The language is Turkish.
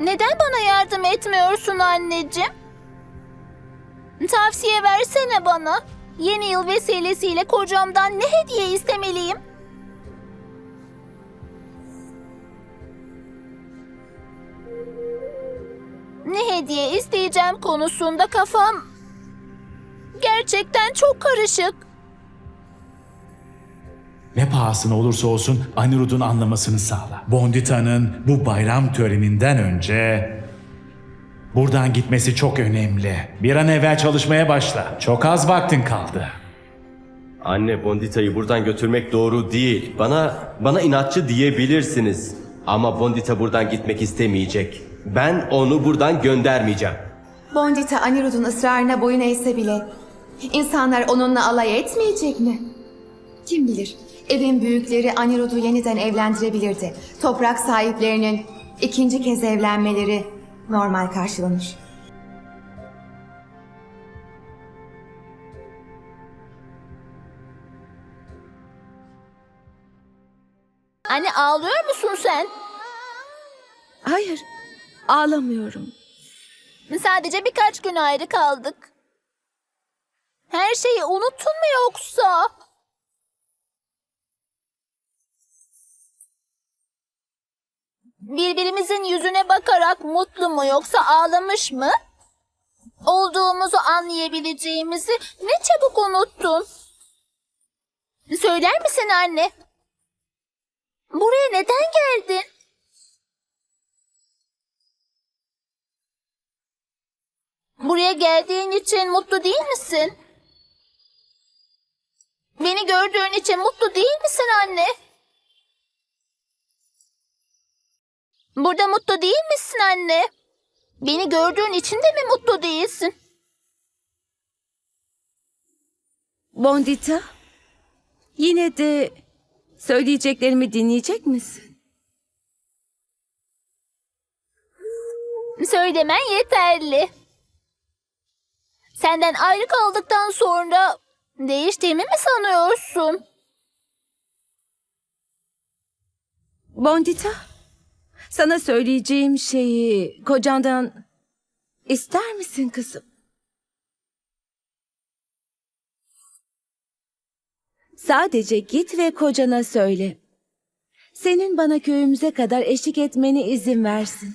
Neden bana yardım etmiyorsun anneciğim? Tavsiye versene bana. Yeni yıl vesilesiyle kocamdan ne hediye istemeliyim? Ne hediye isteyeceğim konusunda kafam gerçekten çok karışık. Ne pahasına olursa olsun Anirud'un anlamasını sağla. Bondita'nın bu bayram töreninden önce buradan gitmesi çok önemli. Bir an evvel çalışmaya başla. Çok az vaktin kaldı. Anne Bondita'yı buradan götürmek doğru değil. Bana bana inatçı diyebilirsiniz. Ama Bondita buradan gitmek istemeyecek. Ben onu buradan göndermeyeceğim. Bondita Anirud'un ısrarına boyun eğse bile insanlar onunla alay etmeyecek mi? Kim bilir evin büyükleri Anirud'u yeniden evlendirebilirdi. Toprak sahiplerinin ikinci kez evlenmeleri normal karşılanır. Anne ağlıyor musun sen? Hayır, ağlamıyorum. Sadece birkaç gün ayrı kaldık. Her şeyi unuttun mu yoksa? Birbirimizin yüzüne bakarak mutlu mu yoksa ağlamış mı? Olduğumuzu anlayabileceğimizi ne çabuk unuttun. Söyler misin anne? Buraya neden geldin? Buraya geldiğin için mutlu değil misin? Beni gördüğün için mutlu değil misin anne? Burada mutlu değil misin anne? Beni gördüğün için de mi mutlu değilsin? Bondita, yine de söyleyeceklerimi dinleyecek misin? Söylemen yeterli. Senden ayrı kaldıktan sonra değiştiğimi mi sanıyorsun? Bondita, sana söyleyeceğim şeyi kocandan ister misin kızım? Sadece git ve kocana söyle. Senin bana köyümüze kadar eşlik etmene izin versin.